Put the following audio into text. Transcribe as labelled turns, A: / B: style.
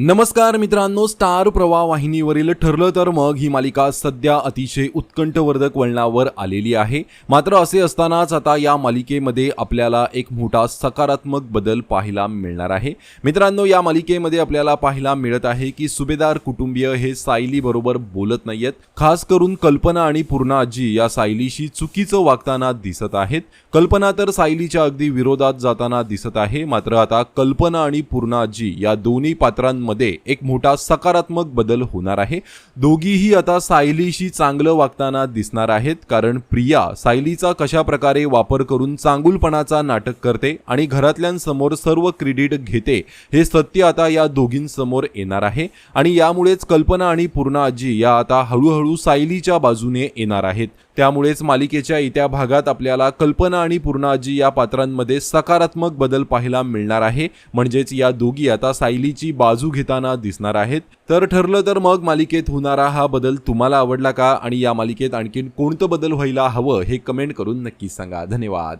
A: नमस्कार मित्रांनो स्टार प्रवाह वाहिनीवरील ठरलं तर मग ही मालिका सध्या अतिशय उत्कंठवर्धक वळणावर आलेली आहे. मात्र असे असतानाच आता या मालिकेमध्ये आपल्याला एक मोठा सकारात्मक बदल पाहायला मिळणार आहे. मित्रांनो या मालिकेमध्ये आपल्याला पाहायला मिळत आहे की सुभेदार कुटुंबीय हे सायली बरोबर बोलत नाहीयेत. खास करून कल्पना आणि पूर्णा आजी या सायलीशी चुकीचं वागताना दिसत आहेत. कल्पना तर सायलीच्या अगदी विरोधात जाताना दिसत आहे. मात्र आता कल्पना आणि पूर्णा आजी या दोन्ही पात्रांमध्ये एक मोठा सकारात्मक बदल होणार आहे. दोघीही आता सायलीशी चांगलं वागताना दिसणार आहेत कारण प्रिया सायलीचा कशा प्रकारे वापर करून चांगुलपणाचा नाटक करते आणि घरातल्यांसमोर सर्व क्रेडिट घेते हे सत्य आता या दोघींसमोर येणार आहे. आणि यामुळेच कल्पना आणि पूर्णा आजी या आता हळूहळू सायलीच्या बाजूने येणार आहेत. त्यामुळेच मालिकेच्या इत्या भागात आपल्याला कल्पना आणि पूर्णाजी या पात्रांमध्ये सकारात्मक बदल पाहायला मिळणार आहे. म्हणजेच या दोघी आता सायलीची बाजू बाजू घेताना दिसणार आहेत. तर ठरलं तर मग मालिकेत होणारा हा बदल तुम्हाला आवडला का? आणि या मालिकेत आणखीन कोणतं बदल व्हायला हवं हे कमेंट करून नक्की सांगा. धन्यवाद.